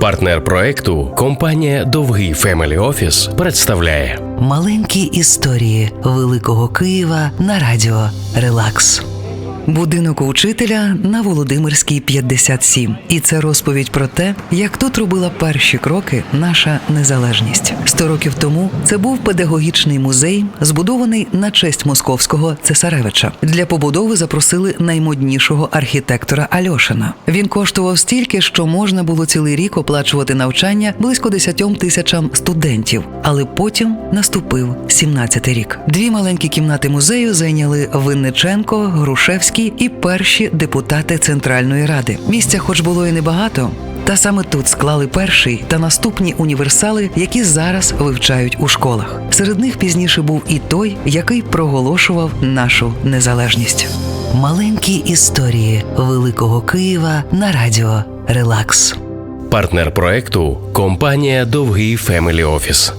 Партнер проекту компанія Довгий Фемелі Офіс представляє Маленькі історії Великого Києва на радіо Релакс. Будинок учителя на Володимирській 57. І це розповідь про те, як тут робила перші кроки наша незалежність. Сто років тому це був педагогічний музей, збудований на честь московського цесаревича. Для побудови запросили наймоднішого архітектора Альошина. Він коштував стільки, що можна було цілий рік оплачувати навчання близько 10 тисячам студентів. Але потім наступив 17-й рік. Дві маленькі кімнати музею зайняли Винниченко, Грушевський і перші депутати Центральної ради. Місця, хоч було і небагато. Та саме тут склали перший та наступні універсали, які зараз вивчають у школах. Серед них пізніше був і той, який проголошував нашу незалежність. Маленькі історії Великого Києва на радіо Релакс. партнер проекту компанія Довгий Фемелі Офіс.